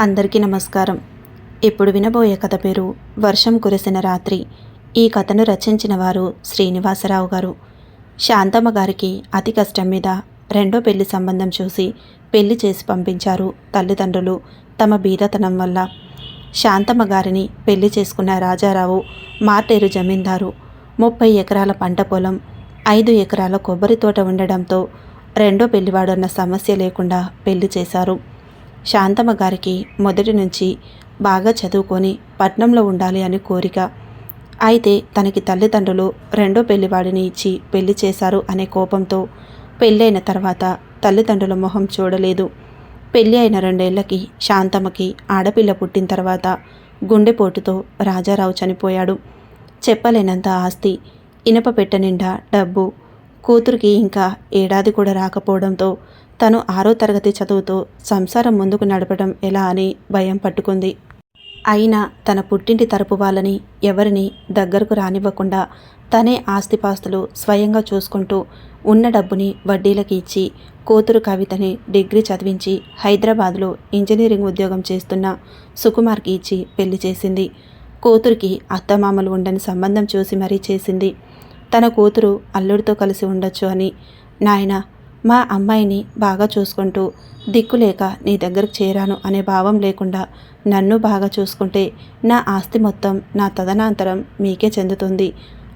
అందరికీ నమస్కారం. ఇప్పుడు వినబోయే కథ పేరు వర్షం కురిసిన రాత్రి. ఈ కథను రచించిన వారు శ్రీనివాసరావు గారు. శాంతమ్మ గారికి అతి కష్టం మీద రెండో పెళ్ళి సంబంధం చూసి పెళ్ళి చేసి పంపించారు తల్లిదండ్రులు తమ బీదతనం వల్ల. శాంతమ్మ గారిని పెళ్ళి చేసుకున్న రాజారావు మార్టేరు జమీందారు. ముప్పై ఎకరాల పంట పొలం ఐదు ఎకరాల కొబ్బరి తోట ఉండడంతో రెండో పెళ్ళివాడన్న సమస్య లేకుండా పెళ్ళి చేశారు. శాంతమ్మ గారికి మొదటి నుంచి బాగా చదువుకొని పట్నంలో ఉండాలి అని కోరిక. అయితే తనకి తల్లిదండ్రులు రెండో పెళ్ళివాడిని ఇచ్చి పెళ్ళి చేశారు అనే కోపంతో పెళ్ళైన తర్వాత తల్లిదండ్రుల మొహం చూడలేదు. పెళ్ళి అయిన రెండేళ్ళకి శాంతమ్మకి ఆడపిల్ల పుట్టిన తర్వాత గుండెపోటుతో రాజారావు చనిపోయాడు. చెప్పలేనంత ఆస్తి ఇనప పెట్ట నిండా డబ్బు కూతురికి ఇంకా ఏడాది కూడా రాకపోవడంతో తను ఆరో తరగతి చదువుతో సంసారం ముందుకు నడపడం ఎలా అని భయం పట్టుకుంది. అయినా తన పుట్టింటి తరపు వాళ్ళని ఎవరిని దగ్గరకు రానివ్వకుండా తనే ఆస్తిపాస్తులు స్వయంగా చూసుకుంటూ ఉన్న డబ్బుని వడ్డీలకి ఇచ్చి కూతురు కవితని డిగ్రీ చదివించి హైదరాబాద్లో ఇంజనీరింగ్ ఉద్యోగం చేస్తున్న సుకుమార్కి ఇచ్చి పెళ్ళి చేసింది. కూతురికి అత్తమామలు ఉండని సంబంధం చూసి మరీ చేసింది. తన కూతురు అల్లుడితో కలిసి ఉండొచ్చు అని. నాయన మా అమ్మాయిని బాగా చూసుకుంటూ దిక్కులేక నీ దగ్గరకు చేరాను అనే భావం లేకుండా నన్ను బాగా చూసుకుంటే నా ఆస్తి మొత్తం నా తదనంతరం మీకే చెందుతుంది.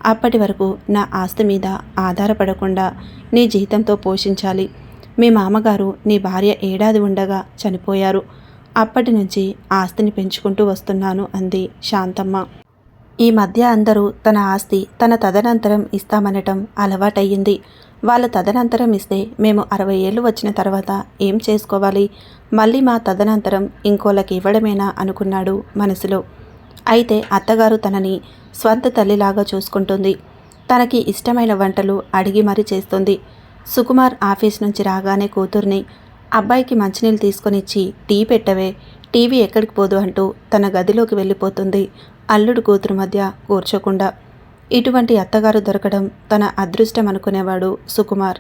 అప్పటి వరకు నా ఆస్తి మీద ఆధారపడకుండా నీ జీతంతో పోషించాలి. మీ మామగారు నీ భార్య ఏడాది ఉండగా చనిపోయారు. అప్పటి నుంచి ఆస్తిని పెంచుకుంటూ వస్తున్నాను అంది శాంతమ్మ. ఈ మధ్య అందరూ తన ఆస్తి తన తదనంతరం ఇస్తామనటం అలవాటయ్యింది. వాళ్ళ తదనంతరం ఇస్తే మేము అరవై ఏళ్ళు వచ్చిన తర్వాత ఏం చేసుకోవాలి? మళ్ళీ మా తదనంతరం ఇంకోళ్ళకి ఇవ్వడమేనా అనుకున్నాడు మనసులో. అయితే అత్తగారు తనని స్వంత తల్లిలాగా చూసుకుంటుంది. తనకి ఇష్టమైన వంటలు అడిగి మరీ చేస్తుంది. సుకుమార్ ఆఫీస్ నుంచి రాగానే కూతుర్ని అబ్బాయికి మంచినీళ్ళు తీసుకొనిచ్చి టీ పెట్టవే టీవీ ఎక్కడికి పోదు అంటూ తన గదిలోకి వెళ్ళిపోతుంది అల్లుడు కూతురు మధ్య కూర్చోకుండా. ఇటువంటి అత్తగారు దొరకడం తన అదృష్టం అనుకునేవాడు సుకుమార్.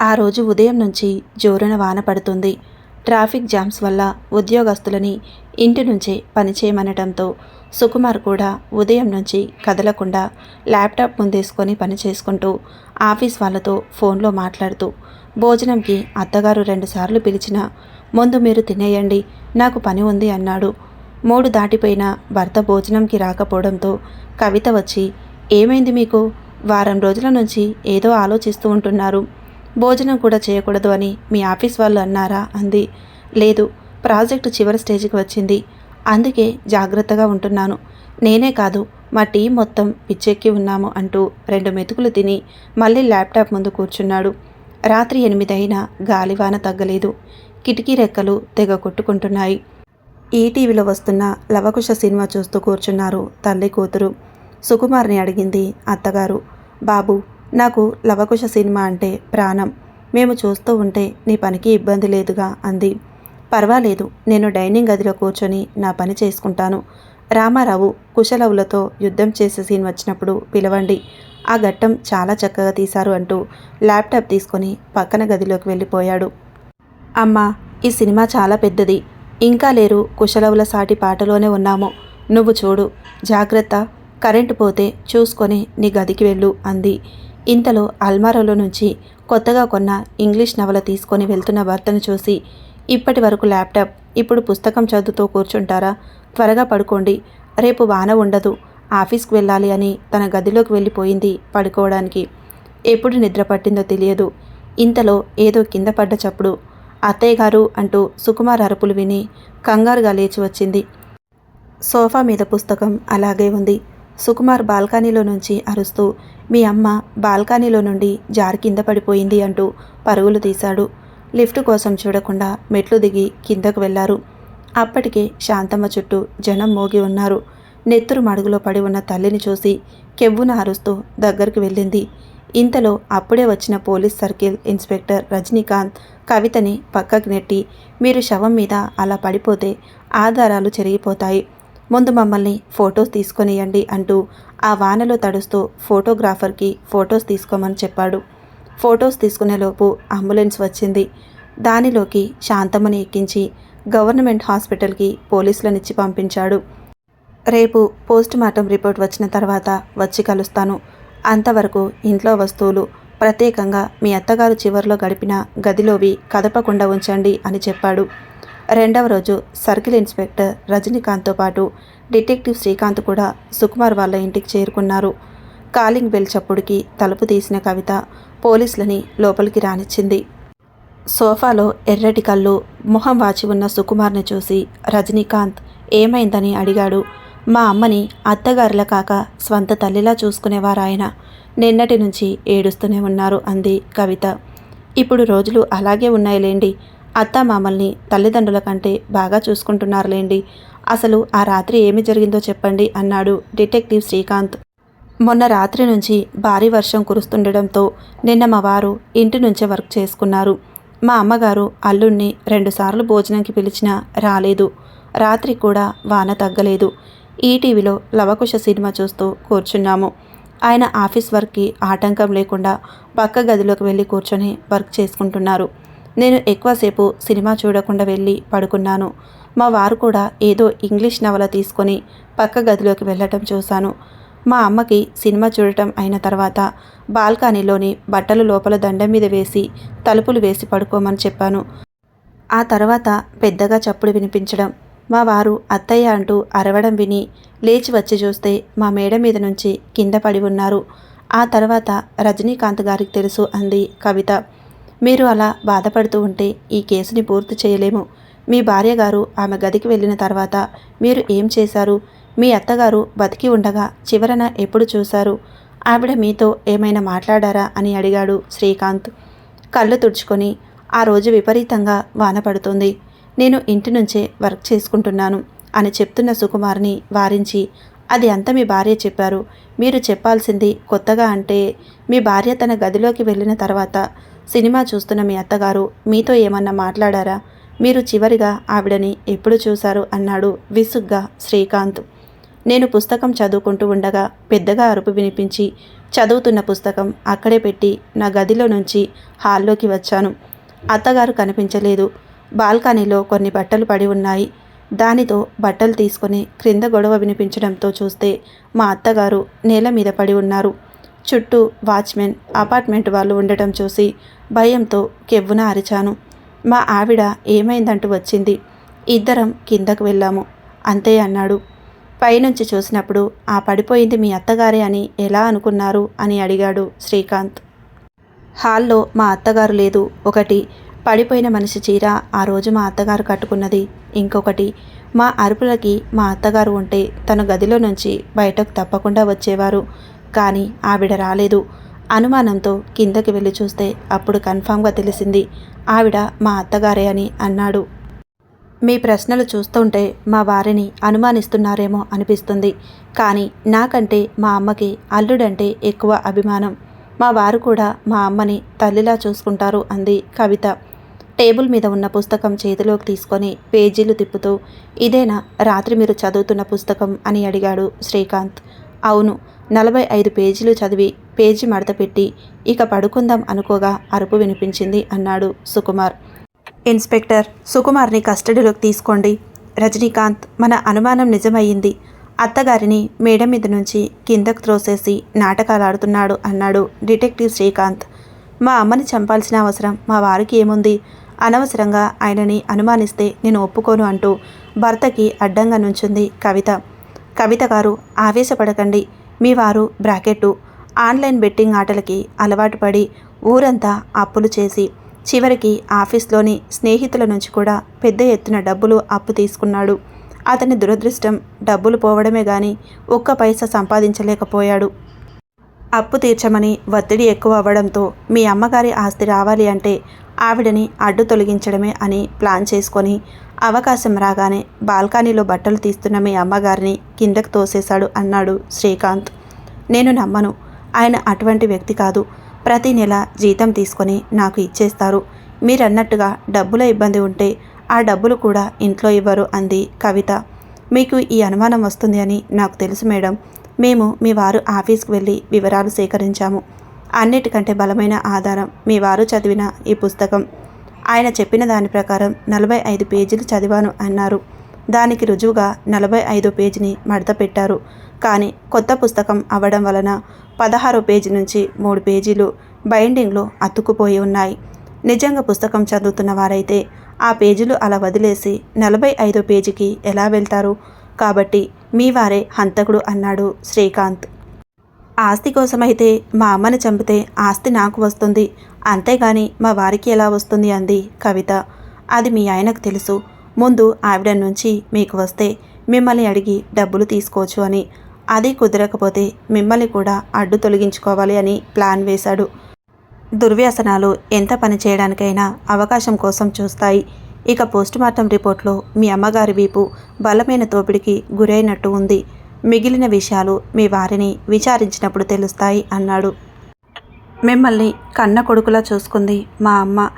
ఆ రోజు ఉదయం నుంచి జోరున వాన పడుతుంది. ట్రాఫిక్ జామ్స్ వల్ల ఉద్యోగస్తులని ఇంటి నుంచే పనిచేయమనటంతో సుకుమార్ కూడా ఉదయం నుంచి కదలకుండా ల్యాప్టాప్ ముందేసుకొని పని చేసుకుంటూ ఆఫీస్ వాళ్ళతో ఫోన్లో మాట్లాడుతూ భోజనంకి అత్తగారు రెండుసార్లు పిలిచినా ముందు మీరు తినేయండి నాకు పని ఉంది అన్నాడు. మూడు దాటిపోయిన భర్త భోజనంకి రాకపోవడంతో కవిత వచ్చి ఏమైంది మీకు? వారం రోజుల నుంచి ఏదో ఆలోచిస్తూ ఉంటున్నారు. భోజనం కూడా చేయకూడదు అని మీ ఆఫీస్ వాళ్ళు అన్నారా? అంది. లేదు ప్రాజెక్టు చివరి స్టేజ్కి వచ్చింది. అందుకే జాగ్రత్తగా ఉంటున్నాను. నేనే కాదు మా టీం మొత్తం పిచ్చెక్కి ఉన్నాము అంటూ రెండు మెతుకులు తిని మళ్ళీ ల్యాప్టాప్ ముందు కూర్చున్నాడు. రాత్రి ఎనిమిది అయినా గాలివాన తగ్గలేదు. కిటికీ రెక్కలు తెగ కొట్టుకుంటున్నాయి. ఈటీవీలో వస్తున్న లవకుశ సినిమా చూస్తూ కూర్చున్నారు తల్లి కూతురు. సుకుమార్ని అడిగింది అత్తగారు. బాబు నాకు లవకుశ సినిమా అంటే ప్రాణం. మేము చూస్తూ ఉంటే నీ పనికి ఇబ్బంది లేదుగా అంది. పర్వాలేదు నేను డైనింగ్ గదిలో కూర్చొని నా పని చేసుకుంటాను. రామారావు కుశలవులతో యుద్ధం చేసే సీన్ వచ్చినప్పుడు పిలవండి. ఆ ఘట్టం చాలా చక్కగా తీశారు అంటూ ల్యాప్టాప్ తీసుకొని పక్కన గదిలోకి వెళ్ళిపోయాడు. అమ్మా ఈ సినిమా చాలా పెద్దది. ఇంకా లేరు కుశలవుల సాటి పాటలోనే ఉన్నాము. నువ్వు చూడు. జాగ్రత్త. కరెంటు పోతే చూసుకొని నీ గదికి వెళ్ళు అంది. ఇంతలో అల్మారాలో నుంచి కొత్తగా కొన్న ఇంగ్లీష్ నవల తీసుకొని వెళ్తున్న భర్తను చూసి ఇప్పటి వరకు ల్యాప్టాప్ ఇప్పుడు పుస్తకం చదువుతూ కూర్చుంటారా? త్వరగా పడుకోండి. రేపు వాన ఉండదు. ఆఫీస్కి వెళ్ళాలి అని తన గదిలోకి వెళ్ళిపోయింది పడుకోవడానికి. ఎప్పుడు నిద్ర పట్టిందో తెలియదు. ఇంతలో ఏదో కింద పడ్డ చప్పుడు. అత్తయ్య గారు అంటూ సుకుమార్ అరుపులు విని కంగారుగా లేచి వచ్చింది. సోఫా మీద పుస్తకం అలాగే ఉంది. సుకుమార్ బాల్కనీలో నుంచి అరుస్తూ మీ అమ్మ బాల్కనీలో నుండి జారి కింద పడిపోయింది అంటూ పరుగులు తీశాడు. లిఫ్ట్ కోసం చూడకుండా మెట్లు దిగి కిందకు వెళ్ళారు. అప్పటికే శాంతమ్మ చుట్టూ జనం మోగి ఉన్నారు. నెత్తురు మడుగులో పడి ఉన్న తల్లిని చూసి కెవ్వున అరుస్తూ దగ్గరికి వెళ్ళింది. ఇంతలో అప్పుడే వచ్చిన పోలీస్ సర్కిల్ ఇన్స్పెక్టర్ రజనీకాంత్ కవితని పక్కకు నెట్టి మీరు శవం మీద అలా పడిపోతే ఆధారాలు చెరిగిపోతాయి. ముందు మమ్మల్ని ఫొటోస్ తీసుకొనియండి అంటూ ఆ వానలో తడుస్తూ ఫోటోగ్రాఫర్కి ఫొటోస్ తీసుకోమని చెప్పాడు. ఫొటోస్ తీసుకునేలోపు అంబులెన్స్ వచ్చింది. దానిలోకి శాంతమ్మని ఎక్కించి గవర్నమెంట్ హాస్పిటల్కి పోలీసులనిచ్చి పంపించాడు. రేపు పోస్ట్ మార్టం రిపోర్ట్ వచ్చిన తర్వాత వచ్చి కలుస్తాను. అంతవరకు ఇంట్లో వస్తువులు ప్రత్యేకంగా మీ అత్తగారు చివరిలో గడిపిన గదిలోవి కదపకుండా ఉంచండి అని చెప్పాడు. రెండవ రోజు సర్కిల్ ఇన్స్పెక్టర్ రజనీకాంత్తో పాటు డిటెక్టివ్ శ్రీకాంత్ కూడా సుకుమార్ వాళ్ళ ఇంటికి చేరుకున్నారు. కాలింగ్ బెల్ చప్పుడుకి తలుపు తీసిన కవిత పోలీసులని లోపలికి రానిచ్చింది. సోఫాలో ఎర్రటి కళ్ళు మొహం వాచి ఉన్న సుకుమార్ని చూసి రజనీకాంత్ ఏమైందని అడిగాడు. మా అమ్మని అత్తగారిలా కాక స్వంత తల్లిలా చూసుకునేవారు ఆయన నిన్నటి నుంచి ఏడుస్తూనే ఉన్నారు అంది కవిత. ఇప్పుడు రోజులు అలాగే ఉన్నాయిలేండి. అత్త మామల్ని తల్లిదండ్రుల కంటే బాగా చూసుకుంటున్నారులేండి. అసలు ఆ రాత్రి ఏమి జరిగిందో చెప్పండి అన్నాడు డిటెక్టివ్ శ్రీకాంత్. మొన్న రాత్రి నుంచి భారీ వర్షం కురుస్తుండడంతో నిన్న మా వారు ఇంటి నుంచే వర్క్ చేసుకున్నారు. మా అమ్మగారు అల్లుణ్ణి రెండుసార్లు భోజనంకి పిలిచినా రాలేదు. రాత్రి కూడా వాన తగ్గలేదు. ఈటీవీలో లవకుశ సినిమా చూస్తూ కూర్చున్నాము. ఆయన ఆఫీస్ వర్క్కి ఆటంకం లేకుండా పక్క గదిలోకి వెళ్ళి కూర్చొని వర్క్ చేసుకుంటున్నారు. నేను ఎక్కువసేపు సినిమా చూడకుండా వెళ్ళి పడుకున్నాను. మా వారు కూడా ఏదో ఇంగ్లీష్ నవల తీసుకొని పక్క గదిలోకి వెళ్ళటం చూశాను. మా అమ్మకి సినిమా చూడటం అయిన తర్వాత బాల్కనీలోని బట్టలు లోపల దండం మీద వేసి తలుపులు వేసి పడుకోమని చెప్పాను. ఆ తర్వాత పెద్దగా చప్పుడు వినిపించడం. మా వారు అత్తయ్య అంటూ అరవడం విని లేచి వచ్చి చూస్తే మా మేడ మీద నుంచి కింద పడి ఉన్నారు. ఆ తర్వాత రజనీకాంత్ గారికి తెలుసు అంది కవిత. మీరు అలా బాధపడుతూ ఉంటే ఈ కేసుని పూర్తి చేయలేము. మీ భార్య గారు ఆమె గదికి వెళ్ళిన తర్వాత మీరు ఏం చేశారు? మీ అత్తగారు బతికి ఉండగా చివరన ఎప్పుడు చూశారు? ఆవిడ మీతో ఏమైనా మాట్లాడారా అని అడిగాడు శ్రీకాంత్. కళ్ళు తుడుచుకొని ఆ రోజు విపరీతంగా వాన పడుతుంది. నేను ఇంటి నుంచే వర్క్ చేసుకుంటున్నాను అని చెప్తున్న సుకుమార్ని వారించి అది అంతా మీ భార్య చెప్పారు. మీరు చెప్పాల్సింది కొత్తగా అంటే మీ భార్య తన గదిలోకి వెళ్ళిన తర్వాత సినిమా చూస్తున్న మీ అత్తగారు మీతో ఏమన్నా మాట్లాడారా? మీరు చివరిగా ఆవిడని ఎప్పుడు చూశారు? అన్నాడు విసుగ్గా శ్రీకాంత్. నేను పుస్తకం చదువుకుంటూ ఉండగా పెద్దగా అరుపు వినిపించి చదువుతున్న పుస్తకం అక్కడే పెట్టి నా గదిలో నుంచి హాల్లోకి వచ్చాను. అత్తగారు కనిపించలేదు. బాల్కనీలో కొన్ని బట్టలు పడి ఉన్నాయి. దానితో బట్టలు తీసుకొని క్రింద గొడవ వినిపించడంతో చూస్తే మా అత్తగారు నేల మీద పడి ఉన్నారు. చుట్టూ వాచ్మెన్ అపార్ట్మెంట్ వాళ్ళు ఉండటం చూసి భయంతో కెవ్వున అరిచాను. మా ఆవిడ ఏమైందంటూ వచ్చింది. ఇద్దరం కిందకు వెళ్ళాము. అంతే అన్నాడు. పైనుంచి చూసినప్పుడు ఆ పడిపోయింది మీ అత్తగారే అని ఎలా అనుకున్నారు అని అడిగాడు శ్రీకాంత్. హాల్లో మా అత్తగారు లేదు. ఒకటి పడిపోయిన మనిషి చీర ఆ రోజు మా అత్తగారు కట్టుకున్నది. ఇంకొకటి మా అరుపులకి మా అత్తగారు ఉంటే తన గదిలో నుంచి బయటకు తప్పకుండా వచ్చేవారు. కానీ ఆవిడ రాలేదు. అనుమానంతో కిందకి వెళ్ళి చూస్తే అప్పుడు కన్ఫామ్గా తెలిసింది ఆవిడ మా అత్తగారే అని అన్నాడు. మీ ప్రశ్నలు చూస్తుంటే మా వారిని అనుమానిస్తున్నారేమో అనిపిస్తుంది. కానీ నాకంటే మా అమ్మకి అల్లుడంటే ఎక్కువ అభిమానం. మా వారు కూడా మా అమ్మని తల్లిలా చూసుకుంటారు అంది కవిత. టేబుల్ మీద ఉన్న పుస్తకం చేతిలోకి తీసుకొని పేజీలు తిప్పుతూ ఇదేనా? రాత్రి మీరు చదువుతున్న పుస్తకం అని అడిగాడు శ్రీకాంత్. అవును నలభై ఐదు పేజీలు చదివి పేజీ మడత పెట్టి ఇక పడుకుందాం అనుకోగా అరుపు వినిపించింది అన్నాడు సుకుమార్. ఇన్స్పెక్టర్ సుకుమార్ని కస్టడీలోకి తీసుకోండి. రజనీకాంత్ మన అనుమానం నిజమయ్యింది. అత్తగారిని మేడ మీద నుంచి కిందకు త్రోసేసి నాటకాలు ఆడుతున్నాడు అన్నాడు డిటెక్టివ్ శ్రీకాంత్. మా అమ్మని చంపాల్సిన అవసరం మా వారికి ఏముంది? అనవసరంగా ఆయనని అనుమానిస్తే నేను ఒప్పుకోను అంటూ భర్తకి అడ్డంగా నుంచుంది కవిత. కవిత గారు ఆవేశపడకండి. మీ వారు బ్రాకెట్టు ఆన్లైన్ బెట్టింగ్ ఆటలకి అలవాటు పడి ఊరంతా అప్పులు చేసి చివరికి ఆఫీస్లోని స్నేహితుల నుంచి కూడా పెద్ద ఎత్తున డబ్బులు అప్పు తీసుకున్నాడు. అతని దురదృష్టం డబ్బులు పోవడమే గాని ఒక్క పైసా సంపాదించలేకపోయాడు. అప్పు తీర్చమని ఒత్తిడి ఎక్కువ అవ్వడంతో మీ అమ్మగారి ఆస్తి రావాలి అంటే ఆవిడని అడ్డు తొలగించడమే అని ప్లాన్ చేసుకొని అవకాశం రాగానే బాల్కనీలో బట్టలు తీస్తున్న మీ అమ్మగారిని కిందకు తోసేశాడు అన్నాడు శ్రీకాంత్. నేను నమ్మను. ఆయన అటువంటి వ్యక్తి కాదు. ప్రతి నెల జీతం తీసుకొని నాకు ఇచ్చేస్తారు. మీరన్నట్టుగా డబ్బుల ఇబ్బంది ఉంటే ఆ డబ్బులు కూడా ఇంట్లో ఇవ్వరు అంది కవిత. మీకు ఈ అనుమానం వస్తుంది అని నాకు తెలుసు మేడం. మేము మీ వారు ఆఫీస్కి వెళ్ళి వివరాలు సేకరించాము. అన్నిటికంటే బలమైన ఆధారం మీ వారు చదివిన ఈ పుస్తకం. ఆయన చెప్పిన దాని ప్రకారం నలభై ఐదు పేజీలు చదివాను అన్నారు. దానికి రుజువుగా నలభై ఐదో పేజీని మడత పెట్టారు. కానీ కొత్త పుస్తకం అవ్వడం వలన పదహారో పేజీ నుంచి మూడు పేజీలు బైండింగ్లో అతుక్కుపోయి ఉన్నాయి. నిజంగా పుస్తకం చదువుతున్న వారైతే ఆ పేజీలు అలా వదిలేసి నలభై ఐదో పేజీకి ఎలా వెళ్తారు? కాబట్టి మీ వారే హంతకుడు అన్నాడు శ్రీకాంత్. ఆస్తి కోసమైతే మా అమ్మని చంపితే ఆస్తి నాకు వస్తుంది. అంతేగాని మా వారికి ఎలా వస్తుంది అంది కవిత. అది మీ ఆయనకు తెలుసు. ముందు ఆవిడ నుంచి మీకు వస్తే మిమ్మల్ని అడిగి డబ్బులు తీసుకోవచ్చు అని. అది కుదరకపోతే మిమ్మల్ని కూడా అడ్డు తొలగించుకోవాలి అని ప్లాన్ వేశాడు. దుర్వ్యసనాలు ఎంత పని చేయడానికైనా అవకాశం కోసం చూస్తాయి. ఇక పోస్టుమార్టం రిపోర్ట్లో మీ అమ్మగారి వీపు బలమైన తోపిడికి గురైనట్టు ఉంది. మిగిలిన విషయాలు మీ వారిని విచారించినప్పుడు తెలుస్తాయి అన్నాడు. మిమ్మల్ని కన్న కొడుకులా చూసుకుంది మా అమ్మ.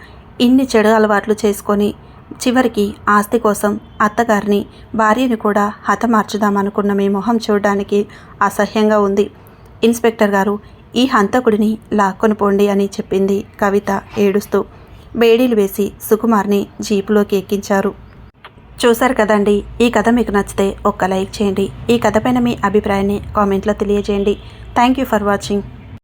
ఇన్ని చెడు అలవాట్లు చేసుకొని చివరికి ఆస్తి కోసం అత్తగారిని భార్యని కూడా హతమార్చుదామనుకున్న మీ మొహం చూడడానికి అసహ్యంగా ఉంది. ఇన్స్పెక్టర్ గారు ఈ హంతకుడిని లాక్కొని పోండి అని చెప్పింది కవిత ఏడుస్తూ. బేడీలు వేసి సుకుమార్ని జీపులోకి ఎక్కించారు. చూశారు కదండి ఈ కథ మీకు నచ్చితే ఒక్క లైక్ చేయండి. ఈ కథ పైన మీ అభిప్రాయాన్ని కామెంట్లో తెలియజేయండి. Thank you for watching.